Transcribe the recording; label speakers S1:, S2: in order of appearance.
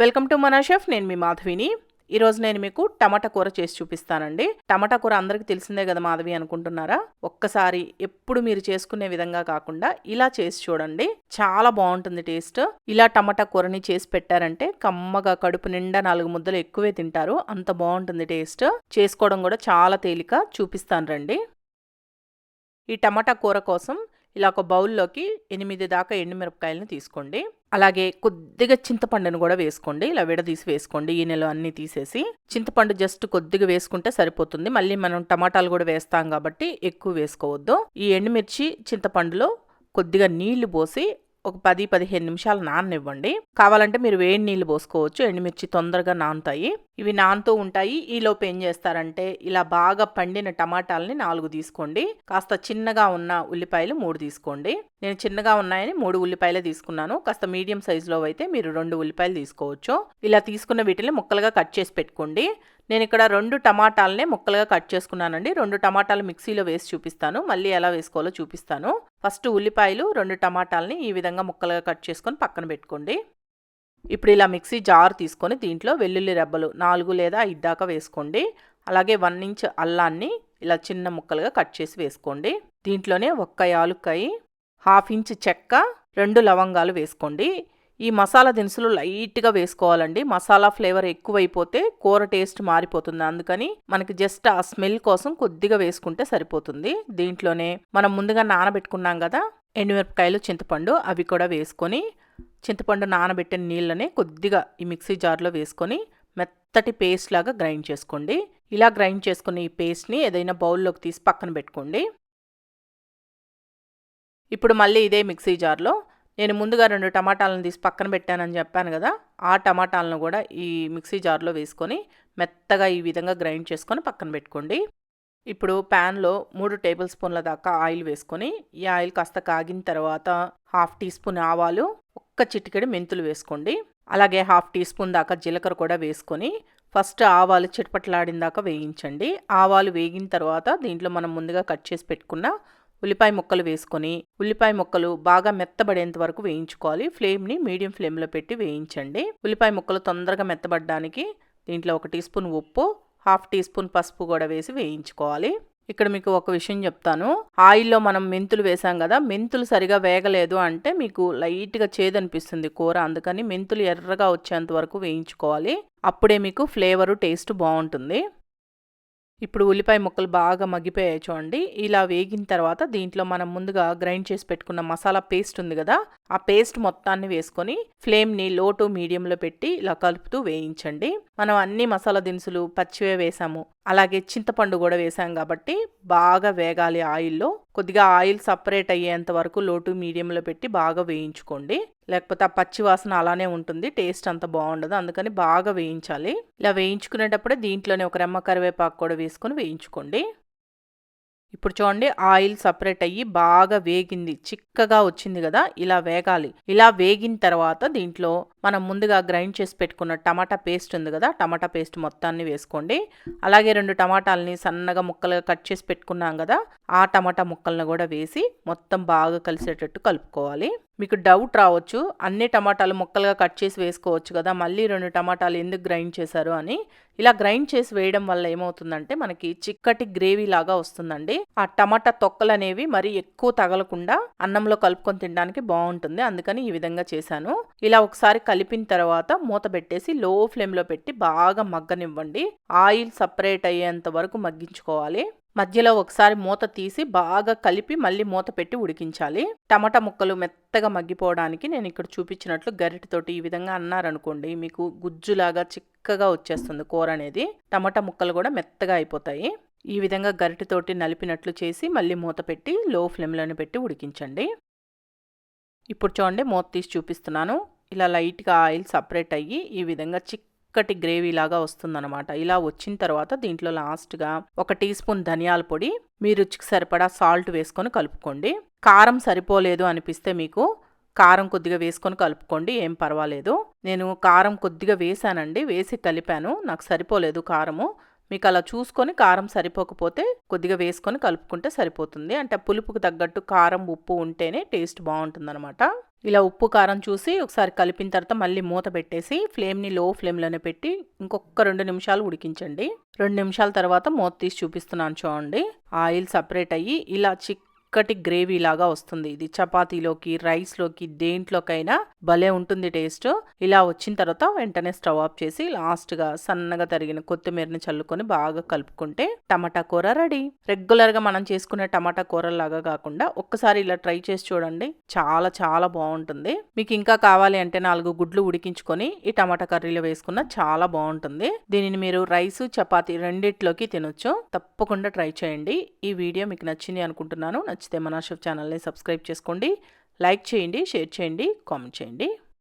S1: Welcome to మనా chef నేను మీ మాధవిని. ఈరోజు నేను మీకు టమాటా కూర చేసి చూపిస్తానండి. టమాటా కూర అందరికీ తెలిసిందే కదా మాధవి అనుకుంటున్నారా? ఒక్కసారి ఎప్పుడు మీరు చేసుకునే విధంగా కాకుండా ఇలా చేసి చూడండి. చాలా బాగుంటుంది టేస్ట్. ఇలా టమాటా కూరని చేసి పెట్టారంటే కమ్మగా కడుపు నిండా నాలుగు ముద్దలు ఎక్కువే తింటారు. అంత బాగుంటుంది టేస్ట్. చేసుకోవడం కూడా చాలా తేలిక. చూపిస్తాను రండి. ఈ టమాటా కూర కోసం ఇలా ఒక బౌల్లోకి ఎనిమిది దాకా ఎండుమిరపకాయలను తీసుకోండి. అలాగే కొద్దిగా చింతపండును కూడా వేసుకోండి. ఇలా విడదీసి వేసుకోండి. ఈ నెల అన్నీ తీసేసి చింతపండు జస్ట్ కొద్దిగా వేసుకుంటే సరిపోతుంది. మళ్ళీ మనం టమాటాలు కూడా వేస్తాం కాబట్టి ఎక్కువ వేసుకోవద్దు. ఈ ఎండుమిర్చి చింతపండులో కొద్దిగా నీళ్ళు పోసి ఒక పది పదిహేను నిమిషాలు నాననివ్వండి. కావాలంటే మీరు వేడి నీళ్ళు పోసుకోవచ్చు. ఎండుమిర్చి తొందరగా నానుతాయి. ఇవి నానుతూ ఉంటాయి. ఈ లోపు ఏం చేస్తారంటే ఇలా బాగా పండిన టమాటాలని నాలుగు తీసుకోండి. కాస్త చిన్నగా ఉన్న ఉల్లిపాయలు మూడు తీసుకోండి. నేను చిన్నగా ఉన్నాయని మూడు ఉల్లిపాయలు తీసుకున్నాను. కాస్త మీడియం సైజులో అయితే మీరు రెండు ఉల్లిపాయలు తీసుకోవచ్చు. ఇలా తీసుకున్న వీటిని ముక్కలుగా కట్ చేసి పెట్టుకోండి. నేను ఇక్కడ రెండు టమాటాలనే ముక్కలుగా కట్ చేసుకున్నానండి. రెండు టమాటాలు మిక్సీలో వేసి చూపిస్తాను. మళ్ళీ ఎలా వేసుకోవాలో చూపిస్తాను. ఫస్ట్ ఉల్లిపాయలు రెండు టమాటాలని ఈ విధంగా ముక్కలుగా కట్ చేసుకొని పక్కన పెట్టుకోండి. ఇప్పుడు ఇలా మిక్సీ జార్ తీసుకొని దీంట్లో వెల్లుల్లి రెబ్బలు నాలుగు లేదా ఐదు వేసుకోండి. అలాగే వన్ ఇంచ్ అల్లాన్ని ఇలా చిన్న ముక్కలుగా కట్ చేసి వేసుకోండి. దీంట్లోనే ఒక్క యాలుక్కాయి హాఫ్ ఇంచ్ చెక్క రెండు లవంగాలు వేసుకోండి. ఈ మసాలా దినుసులు లైట్గా వేసుకోవాలండి. మసాలా ఫ్లేవర్ ఎక్కువైపోతే కూర టేస్ట్ మారిపోతుంది. అందుకని మనకి జస్ట్ ఆ స్మెల్ కోసం కొద్దిగా వేసుకుంటే సరిపోతుంది. దీంట్లోనే మనం ముందుగా నానబెట్టుకున్నాం కదా ఎండుమిరపకాయలు చింతపండు అవి కూడా వేసుకొని చింతపండు నానబెట్టిన నీళ్ళని కొద్దిగా ఈ మిక్సీ జార్లో వేసుకొని మెత్తటి పేస్ట్ లాగా గ్రైండ్ చేసుకోండి. ఇలా గ్రైండ్ చేసుకుని ఈ పేస్ట్ని ఏదైనా బౌల్లోకి తీసి పక్కన పెట్టుకోండి. ఇప్పుడు మళ్ళీ ఇదే మిక్సీ జార్లో నేను ముందుగా రెండు టమాటాలను తీసి పక్కన పెట్టానని చెప్పాను కదా ఆ టమాటాలను కూడా ఈ మిక్సీ జార్లో వేసుకొని మెత్తగా ఈ విధంగా గ్రైండ్ చేసుకొని పక్కన పెట్టుకోండి. ఇప్పుడు ప్యాన్లో మూడు టేబుల్ స్పూన్ల దాకా ఆయిల్ వేసుకొని ఈ ఆయిల్ కాస్త కాగిన తర్వాత హాఫ్ టీ స్పూన్ ఆవాలు ఒక్క చిటికెడు మెంతులు వేసుకోండి. అలాగే హాఫ్ టీ స్పూన్ దాకా జీలకర్ర కూడా వేసుకొని ఫస్ట్ ఆవాలు చిటపట్లాడిన దాకా వేయించండి. ఆవాలు వేగిన తర్వాత దీంట్లో మనం ముందుగా కట్ చేసి పెట్టుకున్న ఉల్లిపాయ ముక్కలు వేసుకొని ఉల్లిపాయ ముక్కలు బాగా మెత్తబడేంత వరకు వేయించుకోవాలి. ఫ్లేమ్ని మీడియం ఫ్లేమ్లో పెట్టి వేయించండి. ఉల్లిపాయ ముక్కలు తొందరగా మెత్తబడడానికి దీంట్లో ఒక టీ స్పూన్ ఉప్పు హాఫ్ టీ స్పూన్ పసుపు కూడా వేసి వేయించుకోవాలి. ఇక్కడ మీకు ఒక విషయం చెప్తాను. ఆయిల్లో మనం మెంతులు వేసాం కదా మెంతులు సరిగా వేగలేదు అంటే మీకు లైట్గా చేదనిపిస్తుంది కూర. అందుకని మెంతులు ఎర్రగా వచ్చేంత వరకు వేయించుకోవాలి. అప్పుడే మీకు ఫ్లేవరు టేస్ట్ బాగుంటుంది. ఇప్పుడు ఉల్లిపాయ ముక్కలు బాగా మగ్గిపోయాయి చూడండి. ఇలా వేగిన తర్వాత దీంట్లో మనం ముందుగా గ్రైండ్ చేసి పెట్టుకున్న మసాలా పేస్ట్ ఉంది కదా ఆ పేస్ట్ మొత్తాన్ని వేసుకొని ఫ్లేమ్ని లో టు మీడియంలో పెట్టి ఇలా కలుపుతూ వేయించండి. మనం అన్ని మసాలా దినుసులు పచ్చివే వేసాము. అలాగే చింతపండు కూడా వేసాం కాబట్టి బాగా వేగాలి ఆయిల్లో. కొద్దిగా ఆయిల్ సపరేట్ అయ్యేంత వరకు లోటు మీడియంలో పెట్టి బాగా వేయించుకోండి. లేకపోతే ఆ పచ్చి వాసన అలానే ఉంటుంది. టేస్ట్ అంత బాగుండదు. అందుకని బాగా వేయించాలి. ఇలా వేయించుకునేటప్పుడే దీంట్లోనే ఒక రెమ్మ కరివేపాకు కూడా వేసుకొని వేయించుకోండి. ఇప్పుడు చూడండి ఆయిల్ సపరేట్ అయ్యి బాగా వేగింది. చిక్కగా వచ్చింది కదా ఇలా వేగాలి. ఇలా వేగిన తర్వాత దీంట్లో మనం ముందుగా గ్రైండ్ చేసి పెట్టుకున్న టమాటా పేస్ట్ ఉంది కదా టమాటా పేస్ట్ మొత్తాన్ని వేసుకోండి. అలాగే రెండు టమాటాలని సన్నగా ముక్కలుగా కట్ చేసి పెట్టుకున్నాం కదా ఆ టమాటా ముక్కలను కూడా వేసి మొత్తం బాగా కలిసేటట్టు కలుపుకోవాలి. మీకు డౌట్ రావచ్చు అన్ని టమాటాలు ముక్కలుగా కట్ చేసి వేసుకోవచ్చు కదా మళ్ళీ రెండు టమాటాలు ఎందుకు గ్రైండ్ చేశారు అని. ఇలా గ్రైండ్ చేసి వేయడం వల్ల ఏమవుతుందంటే మనకి చిక్కటి గ్రేవీ లాగా వస్తుందండి. ఆ టమాటా తొక్కలు అనేవి మరి ఎక్కువ తగలకుండా అన్నంలో కలుపుకొని తినడానికి బాగుంటుంది. అందుకని ఈ విధంగా చేశాను. ఇలా ఒకసారి కలిపిన తర్వాత మూత పెట్టేసి లో ఫ్లేమ్లో పెట్టి బాగా మగ్గనివ్వండి. ఆయిల్ సపరేట్ అయ్యేంత వరకు మగ్గించుకోవాలి. మధ్యలో ఒకసారి మూత తీసి బాగా కలిపి మళ్ళీ మూత పెట్టి ఉడికించాలి. టమాటా ముక్కలు మెత్తగా మగ్గిపోవడానికి నేను ఇక్కడ చూపించినట్లు గరిటతోటి ఈ విధంగా అన్నారనుకోండి మీకు గుజ్జులాగా చిక్కగా వచ్చేస్తుంది కూర అనేది. టమాటా ముక్కలు కూడా మెత్తగా అయిపోతాయి. ఈ విధంగా గరిటతోటి నలిపినట్లు చేసి మళ్ళీ మూత పెట్టి లో ఫ్లేమ్లోనే పెట్టి ఉడికించండి. ఇప్పుడు చూడండి మూత తీసి చూపిస్తున్నాను. ఇలా లైట్గా ఆయిల్ సపరేట్ అయ్యి ఈ విధంగా చిక్కటి గ్రేవీ లాగా వస్తుందన్నమాట. ఇలా వచ్చిన తర్వాత దీంట్లో లాస్ట్గా ఒక టీ స్పూన్ ధనియాల పొడి మీ రుచికి సరిపడా సాల్ట్ వేసుకొని కలుపుకోండి. కారం సరిపోలేదు అనిపిస్తే మీకు కారం కొద్దిగా వేసుకొని కలుపుకోండి ఏం పర్వాలేదు. నేను కారం కొద్దిగా వేసానండి వేసి కలిపాను నాకు సరిపోలేదు కారము. మీకు అలా చూసుకొని కారం సరిపోకపోతే కొద్దిగా వేసుకొని కలుపుకుంటే సరిపోతుంది. అంటే పులుపుకు తగ్గట్టు కారం ఉప్పు ఉంటేనే టేస్ట్ బాగుంటుందన్నమాట. ఇలా ఉప్పు కారం చూసి ఒకసారి కలిపిన తర్వాత మళ్ళీ మూత పెట్టేసి ఫ్లేమ్ని లో ఫ్లేమ్లోనే పెట్టి ఇంకొక రెండు నిమిషాలు ఉడికించండి. రెండు నిమిషాల తర్వాత మూత తీసి చూపిస్తున్నాను చూడండి. ఆయిల్ సపరేట్ అయ్యి ఇలా చిక్ చక్కటి గ్రేవీ లాగా వస్తుంది. ఇది చపాతీలోకి రైస్లోకి దేంట్లోకైనా భలే ఉంటుంది టేస్ట్. ఇలా వచ్చిన తర్వాత వెంటనే స్టవ్ ఆఫ్ చేసి లాస్ట్గా సన్నగా తరిగిన కొత్తిమీరని చల్లుకొని బాగా కలుపుకుంటే టమాటా కూర రెడీ. రెగ్యులర్గా మనం చేసుకునే టమాటా కూరలాగా కాకుండా ఒక్కసారి ఇలా ట్రై చేసి చూడండి. చాలా చాలా బాగుంటుంది. మీకు ఇంకా కావాలి అంటే నాలుగు గుడ్లు ఉడికించుకొని ఈ టమాటా కర్రీలో వేసుకున్న చాలా బాగుంటుంది. దీనిని మీరు రైస్ చపాతీ రెండిట్లోకి తినొచ్చు. తప్పకుండా ట్రై చేయండి. ఈ వీడియో మీకు నచ్చింది అనుకుంటున్నాను. నచ్చితే మన షెఫ్ ఛానల్ని సబ్స్క్రైబ్ చేసుకోండి లైక్ చేయండి షేర్ చేయండి కామెంట్ చేయండి.